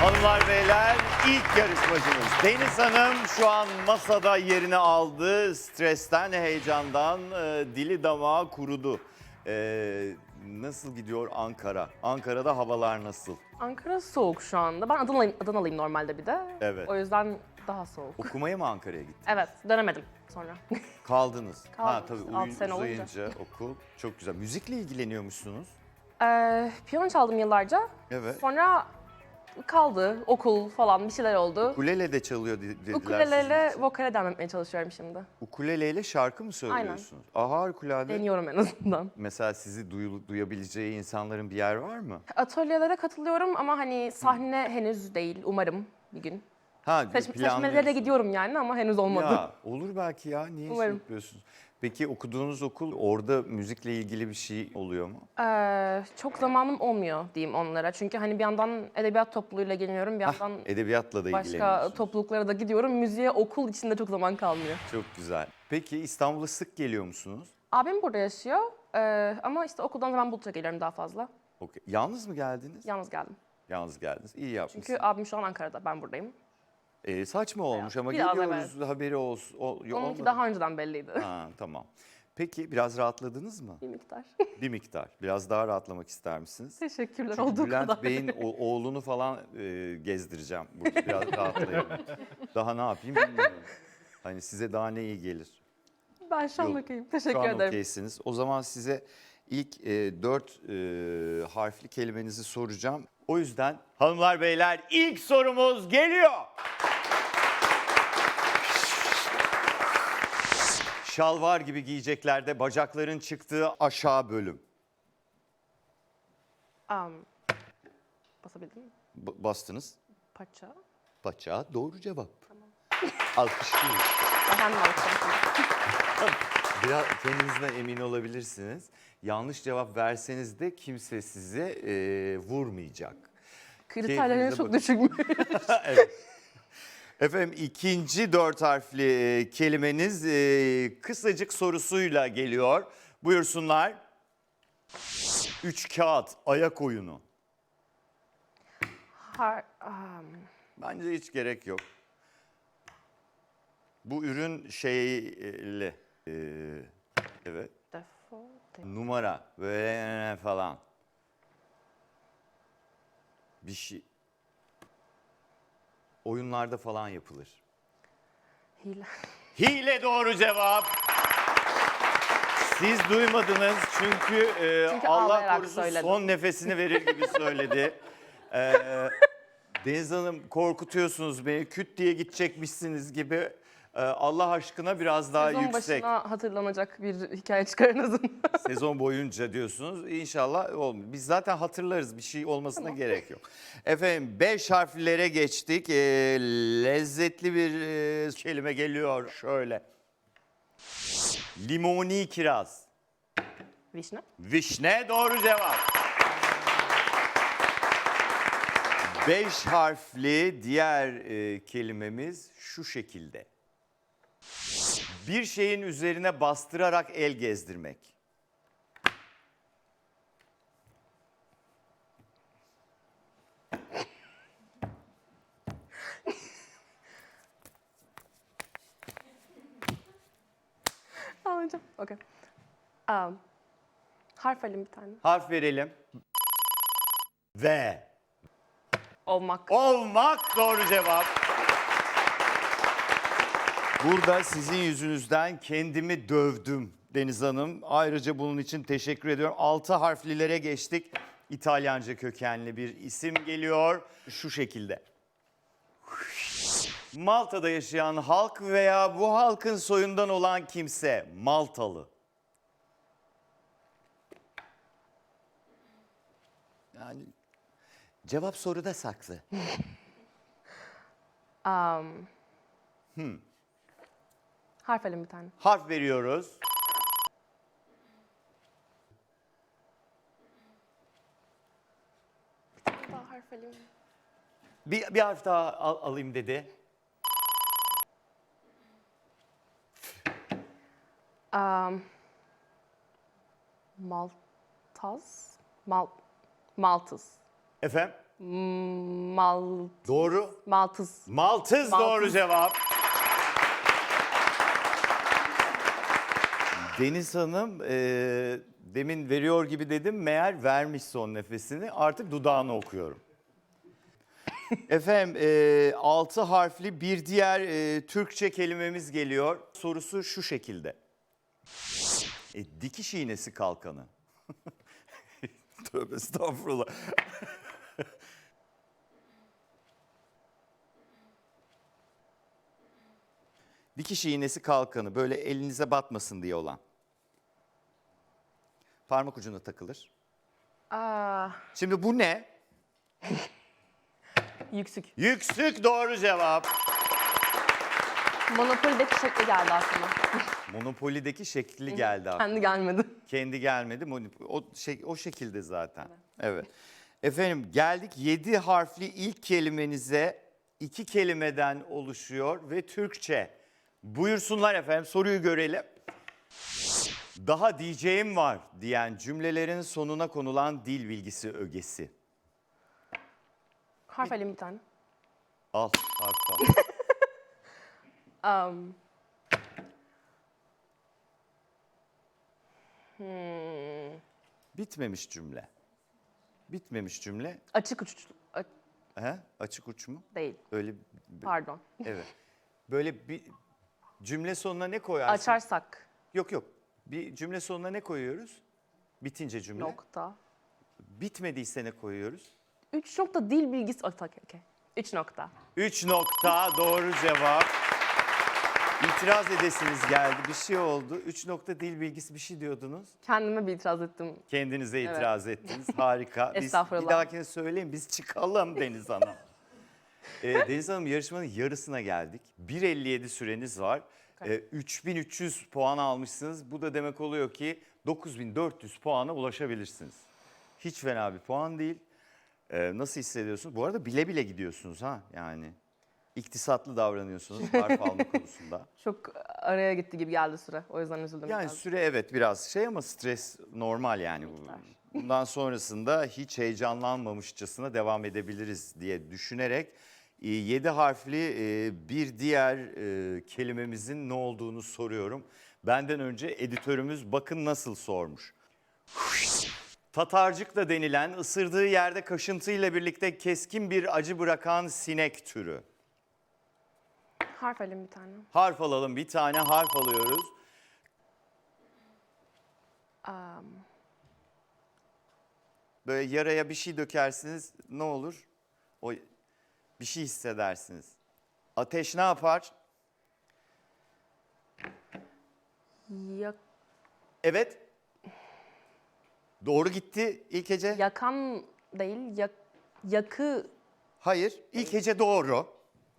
Hanımlar beyler ilk yarışmacımız Deniz Hanım şu an masada yerini aldı. Stresten, heyecandan e, dili damağı kurudu. E, nasıl gidiyor Ankara? Ankara'da havalar nasıl? Ankara soğuk şu anda. Ben Adanalıyım, Adanalıyım normalde bir de. Evet. O yüzden daha soğuk. Okumaya mı Ankara'ya gittin? Evet, dönemedim sonra. Kaldınız. Ha Kaldım. tabii Altı uyun sene olunca. uzayınca okul. Çok güzel. Müzikle ilgileniyormuşsunuz. ee, piyano çaldım yıllarca. Evet. Sonra kaldı, okul falan bir şeyler oldu. Ukulele de çalıyor de- dediler Ukuleleyle sizin için. vokale devam etmeye çalışıyorum şimdi. Ukuleleyle şarkı mı söylüyorsunuz? Aha harikulade. Deniyorum en azından. Mesela sizi duyu- duyabileceği insanların bir yer var mı? Atölyelere katılıyorum ama hani sahne henüz değil. Umarım bir gün. Ha, Seç, seçmelere planlıyorsunuz. gidiyorum yani ama henüz olmadı. Ya olur belki ya. Niye Umarım. yapıyorsunuz? Peki okuduğunuz okul orada müzikle ilgili bir şey oluyor mu? Ee, çok zamanım olmuyor diyeyim onlara. Çünkü hani bir yandan edebiyat topluluğuyla ilgileniyorum, bir yandan Edebiyatla da başka ilgileniyorsunuz. topluluklara da gidiyorum. Müziğe okul içinde çok zaman kalmıyor. Çok güzel. Peki İstanbul'a sık geliyor musunuz? Abim burada yaşıyor ee, ama işte okuldan zaman Bulut'a geliyorum daha fazla. Okey. Yalnız mı geldiniz? Yalnız geldim. Yalnız geldiniz. İyi yapmışsınız. Çünkü abim şu an Ankara'da, ben buradayım. Ee, saçma olmuş ama biraz geliyoruz haberi olsun. O, Onunki olmadı. daha önceden belliydi. Ha, tamam. Peki biraz rahatladınız mı? bir miktar. Bir miktar. Biraz daha rahatlamak ister misiniz? Teşekkürler Çünkü olduğu Bülent kadar. Bey'in o- oğlunu falan e, gezdireceğim. Burada biraz rahatlayın. Daha ne yapayım bilmiyorum. Hani size daha ne iyi gelir. Ben şu an Yok, okeyim. Şu Teşekkür an ederim. okeysiniz. O zaman size ilk e, dört e, harfli kelimenizi soracağım. O yüzden hanımlar beyler ilk sorumuz geliyor. Şalvar gibi giyeceklerde bacakların çıktığı aşağı bölüm. Um, basabildim mi? B- bastınız. Paça. Paça doğru cevap. Alkışlıyoruz. Ben alıştım. Biraz kendinizden emin olabilirsiniz. Yanlış cevap verseniz de kimse size e, vurmayacak. Kriterlerim Keyfinize çok bakın. düşük. evet. Efendim ikinci dört harfli e, kelimeniz e, kısacık sorusuyla geliyor. Buyursunlar. Üç kağıt, ayak oyunu. Har, um, Bence hiç gerek yok. Bu ürün şeyli. e, evet. defo, de- numara böyle falan. Bir şey. Oyunlarda falan yapılır. hile. Hile doğru cevap. Siz duymadınız çünkü, e, Çünkü Allah ağlayarak korusun söyledim. son nefesini verir gibi söyledi. E, Deniz Hanım korkutuyorsunuz beni. Küt diye gidecekmişsiniz gibi. E, Allah aşkına biraz daha Sezon yüksek. başına hatırlanacak bir hikaye çıkarınızın. Sezon boyunca diyorsunuz. İnşallah olmuyor. Biz zaten hatırlarız. Bir şey olmasına gerek yok. Efendim beş harflere geçtik. Ee, lezzetli bir e, kelime geliyor şöyle. Limoni kiraz. Vişne. Vişne doğru cevap. Beş harfli diğer e, kelimemiz şu şekilde. Bir şeyin üzerine bastırarak el gezdirmek. Anlayacağım. Okey. Um, harf alayım bir tane. Harf verelim. Ve. Olmak. Olmak doğru cevap. Burada sizin yüzünüzden kendimi dövdüm Deniz Hanım. Ayrıca bunun için teşekkür ediyorum. Altı harflilere geçtik. İtalyanca kökenli bir isim geliyor. Şu şekilde. Malta'da yaşayan halk veya bu halkın soyundan olan kimse Maltalı. Yani cevap soruda saklı. Um, Harf alayım bir tane. Harf veriyoruz. Daha harf alayım. Bir, bir harf daha al- alayım dedi. Um, Maltaz. Mal Maltız. Efendim? Mal, Doğru. Maltız. Maltız, Maltız. doğru cevap. Deniz Hanım e, demin veriyor gibi dedim meğer vermiş son nefesini artık dudağını okuyorum. Efendim e, altı harfli bir diğer e, Türkçe kelimemiz geliyor. Sorusu şu şekilde. E, dikiş iğnesi kalkanı. Tövbe estağfurullah. Dikiş iğnesi kalkanı böyle elinize batmasın diye olan. Parmak ucuna takılır. Aa, Şimdi bu ne? yüksük. Yüksük doğru cevap. Monopoly'deki şekli geldi aklıma. Monopoly'deki şekli geldi aklıma. Kendi gelmedi. Kendi gelmedi. Monop- O, şey, o şekilde zaten. Evet. Efendim geldik 7 harfli ilk kelimenize. iki kelimeden oluşuyor ve Türkçe. Buyursunlar efendim soruyu görelim. Daha diyeceğim var diyen cümlelerin sonuna konulan dil bilgisi ögesi. Harf alayım bir tane. Al harf al. Um, Bitmemiş cümle. Bitmemiş cümle. açık uç a- He? Açık uç mu? değil. Öyle Pardon. evet. Böyle bir cümle sonuna ne koyarsın? Açarsak Yok yok. Bir cümle sonuna ne koyuyoruz? Bitince cümle. nokta. Bitmediyse ne koyuyoruz? Üç nokta dil bilgisi. Okey, okey. Üç nokta. 3 nokta doğru cevap. İtiraz edesiniz geldi. Bir şey oldu. 3 nokta dil bilgisi bir şey diyordunuz. Kendime bir itiraz ettim. Kendinize itiraz ettiniz. Harika. Biz Estağfurullah. bir dahakine söyleyin biz çıkalım Deniz Hanım. Ee, Deniz Hanım yarışmanın yarısına geldik. 1.57 süreniz var. Ee, 3300 puan almışsınız. Bu da demek oluyor ki 9400 puana ulaşabilirsiniz. Hiç fena bir puan değil. Ee, nasıl hissediyorsunuz? Bu arada bile bile gidiyorsunuz ha yani. İktisatlı davranıyorsunuz harf alma konusunda. Çok araya gitti gibi geldi süre. O yüzden üzüldüm. Yani biraz. süre evet biraz şey ama stres normal yani. bu. Bundan sonrasında hiç heyecanlanmamışçasına devam edebiliriz diye düşünerek 7 harfli e, bir diğer e, kelimemizin ne olduğunu soruyorum. Benden önce editörümüz bakın nasıl sormuş. Tatarcık da denilen ısırdığı yerde kaşıntıyla birlikte keskin bir acı bırakan sinek türü. Harf alayım bir tane. Harf alalım bir tane harf alıyoruz. Um, Böyle yaraya bir şey dökersiniz ne olur? O bir şey hissedersiniz. Ateş ne yapar? yak- Evet. Doğru gitti ilk hece. yakan değil, yak, yakı Hayır. ilk hece doğru.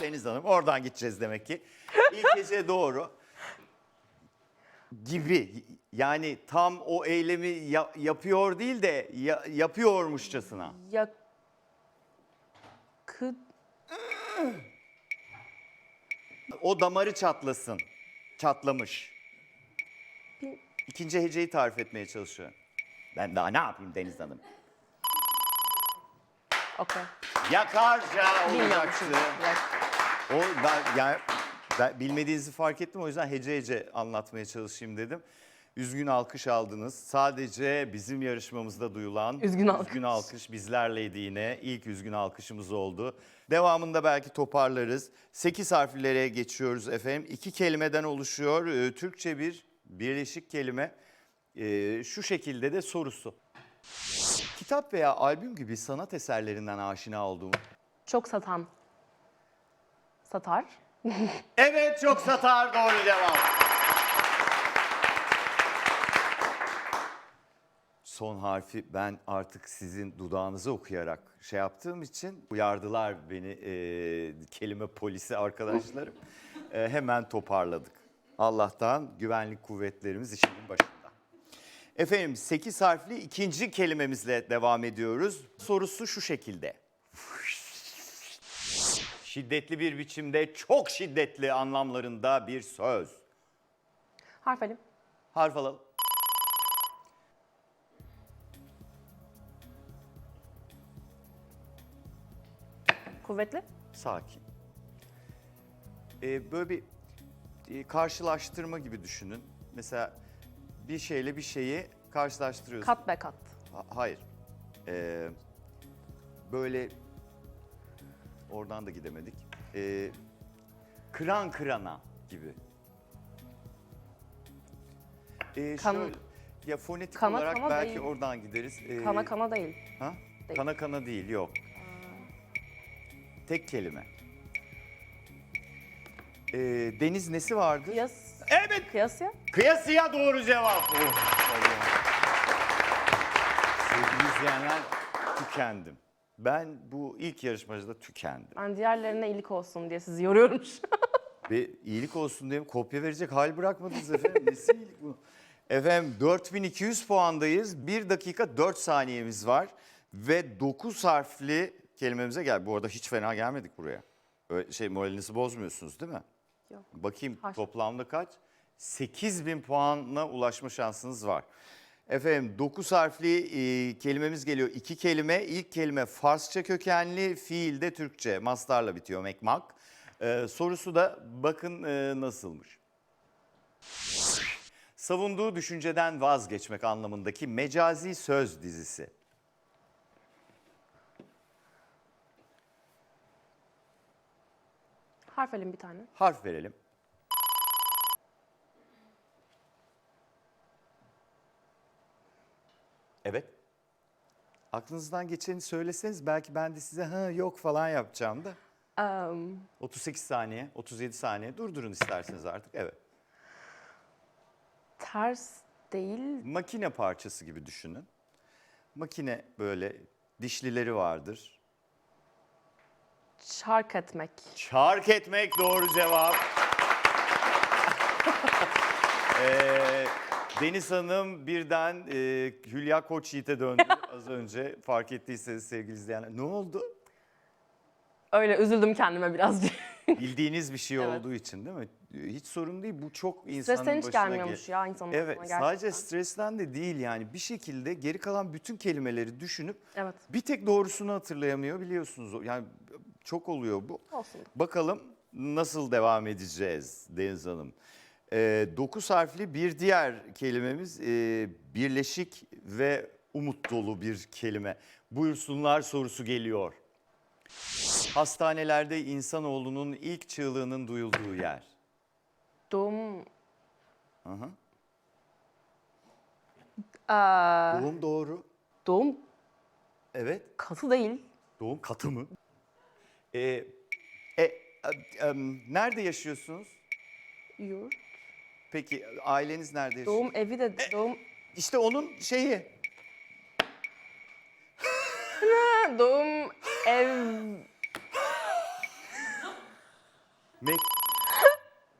Deniz Hanım oradan gideceğiz demek ki. İlk hece doğru. Gibi. Yani tam o eylemi ya- yapıyor değil de ya- yapıyormuşçasına. yakı O damarı çatlasın. Çatlamış. İkinci heceyi tarif etmeye çalışıyor. Ben daha ne yapayım Deniz Hanım? okey. Yakarca olacaktı. O ben, yani ben bilmediğinizi fark ettim o yüzden hece hece anlatmaya çalışayım dedim. Üzgün alkış aldınız. Sadece bizim yarışmamızda duyulan Üzgün alkış. üzgün alkış bizlerleydi yine. İlk üzgün alkışımız oldu. Devamında belki toparlarız. 8 harflere geçiyoruz efendim. İki kelimeden oluşuyor. Ee, Türkçe bir birleşik kelime. Ee, şu şekilde de sorusu. Kitap veya albüm gibi sanat eserlerinden aşina olduğum Çok satan. Satar. Evet çok satar doğru cevap. Son harfi ben artık sizin dudağınızı okuyarak şey yaptığım için uyardılar beni e, kelime polisi arkadaşlarım. E, hemen toparladık. Allah'tan güvenlik kuvvetlerimiz işinin başında. Efendim 8 harfli ikinci kelimemizle devam ediyoruz. Sorusu şu şekilde. Şiddetli bir biçimde çok şiddetli anlamlarında bir söz. Harf alayım. Harf alalım. Kuvvetli. Sakin. Ee, böyle bir e, karşılaştırma gibi düşünün. Mesela bir şeyle bir şeyi karşılaştırıyorsun. Kat be kat. Ha- hayır. Ee, böyle oradan da gidemedik. Ee, kıran kırana gibi. Ee, Kan- şöyle, ya fonetik Kana olarak kana belki değil. oradan gideriz. Ee, Kana kana değil. Ha? Değil. Kana kana değil, yok. Tek kelime. Ee, deniz nesi vardı? Kıyas. Evet. Kıyasya. Kıyasıya doğru cevap. Oh. Sevgili izleyenler tükendim. Ben bu ilk yarışmacıda tükendim. Ben diğerlerine iyilik olsun diye sizi yoruyorum şu an. Ve iyilik olsun diye kopya verecek hal bırakmadınız efendim. Nesi iyilik bu? Efendim 4200 puandayız. 1 dakika 4 saniyemiz var. Ve 9 harfli kelimemize gel. Bu arada hiç fena gelmedik buraya. Öyle şey moralinizi bozmuyorsunuz değil mi? Yok. Bakayım Haş. toplamda kaç? 8000 puanla ulaşma şansınız var. Efendim 9 harfli e, kelimemiz geliyor. İki kelime. İlk kelime Farsça kökenli, fiil de Türkçe. Mastarla bitiyor mekmak. Ee, sorusu da bakın e, nasılmış. Savunduğu düşünceden vazgeçmek anlamındaki mecazi söz dizisi. Harf alayım bir tane. Harf verelim. Evet. Aklınızdan geçeni söyleseniz belki ben de size ha yok falan yapacağım da. Am, 38 saniye, 37 saniye durdurun isterseniz artık. Evet. ters değil. Makine parçası gibi düşünün. Makine böyle dişlileri vardır. Çark etmek. Çark etmek doğru cevap. Ee, Deniz Hanım birden e, Hülya Koçyiğit'e döndü az önce. Fark ettiyseniz sevgili izleyenler. Ne oldu? Öyle üzüldüm kendime birazcık. Bildiğiniz bir şey Evet. olduğu için değil mi? Hiç sorun değil. Bu çok insanın Stresten hiç başına gelmiyormuş gel- ya insanın Evet, başına sadece gerçekten. stresten de değil yani. Bir şekilde geri kalan bütün kelimeleri düşünüp Evet. bir tek doğrusunu hatırlayamıyor biliyorsunuz. Yani çok oluyor bu. Olsun. Bakalım nasıl devam edeceğiz Deniz Hanım. Ee, dokuz harfli bir diğer kelimemiz e, birleşik ve umut dolu bir kelime. Buyursunlar sorusu geliyor. Hastanelerde insanoğlunun ilk çığlığının duyulduğu yer. Doğum... Hı hı. Aa, Doğum doğru. doğum Evet. katı değil. Doğum katı mı? Ee, e, e, em, nerede yaşıyorsunuz? Yurt. Peki aileniz nerede yaşıyor? Doğum evi de doğum... İşte onun şeyi. Ha, doğum ev... Mek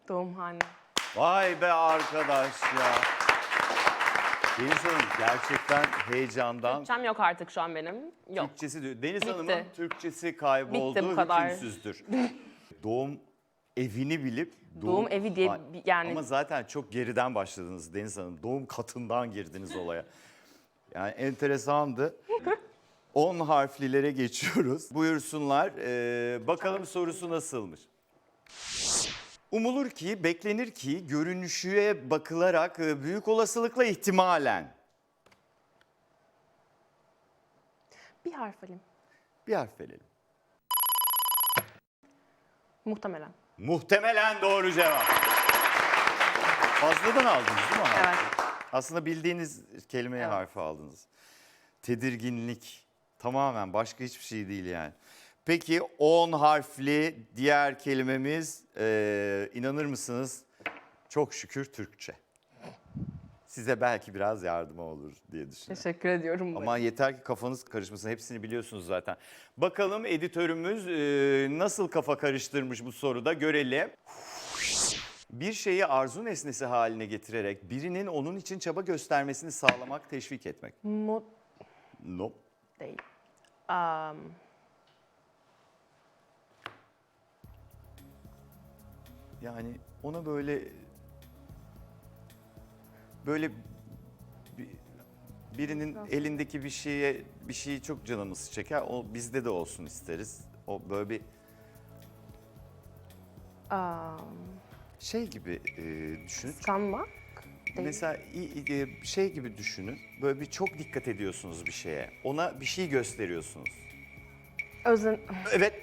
Doğumhane. Vay be arkadaş ya. Deniz Hanım gerçekten heyecandan Türkçem yok artık şu an benim. Yok. Türkçesi diyor. Deniz Bitti. Hanım'ın Türkçesi kayboldu, Bitti bu kadar. hükümsüzdür. Doğum evini bilip Doğum evi diye Ay, bir- yani- Ama zaten çok geriden başladınız Deniz Hanım. Doğum katından girdiniz olaya. Yani enteresandı. 10 harflilere geçiyoruz. Buyursunlar. Ee, bakalım sorusu nasılmış? Umulur ki, beklenir ki görünüşüye bakılarak e, büyük olasılıkla ihtimalen Bir harf alayım. bir harf verelim. Muhtemelen. Muhtemelen doğru cevap. Fazladan aldınız değil mi? harfi? Evet. Aslında bildiğiniz kelimeye Evet. harfi aldınız. Tedirginlik. Tamamen başka hiçbir şey değil yani. Peki 10 harfli diğer kelimemiz eee, inanır mısınız? Çok şükür Türkçe. Size belki biraz yardıma olur diye düşünüyorum. Teşekkür ediyorum. Ama yeter ki kafanız karışmasın. Hepsini biliyorsunuz zaten. Bakalım editörümüz e, nasıl kafa karıştırmış bu soruda görelim. Bir şeyi arzu nesnesi haline getirerek birinin onun için çaba göstermesini sağlamak, teşvik etmek. Mut No. değil. Am, Yani ona böyle böyle bir- birinin elindeki bir şeye bir şeyi çok canımız çeker. O bizde de olsun isteriz. O böyle bir Aa, şey gibi e, düşünün. kıskanmak değil. Mesela i- i- e, şey gibi düşünün. Böyle bir çok dikkat ediyorsunuz bir şeye. Ona bir şey gösteriyorsunuz. Özen, Evet.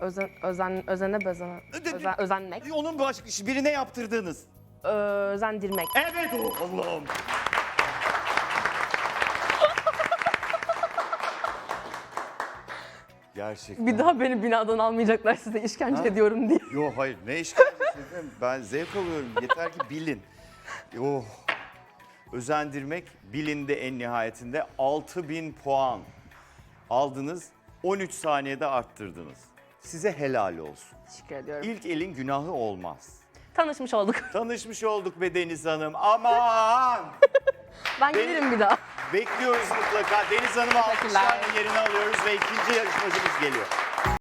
Özen, özen, özene bezene, özen, özenmek, Onun başka birine yaptırdığınız. özendirmek. Evet o Allah'ım. Gerçekten. Bir daha beni binadan almayacaklar size işkence Ha? ediyorum diye. Yok hayır ne işkencesi efendim? Ben zevk alıyorum. Yeter ki bilin. Oh. Özendirmek bilinde en nihayetinde 6000 puan aldınız. 13 saniyede arttırdınız. Size helal olsun. Teşekkür ediyorum. İlk elin günahı olmaz. Tanışmış olduk. Tanışmış olduk be Deniz Hanım. Aman! Ben gelirim bir daha. Bekliyoruz mutlaka. Deniz Hanım'ı Teşekkürler. alkışlarla yerine alıyoruz ve ikinci yarışmacımız geliyor.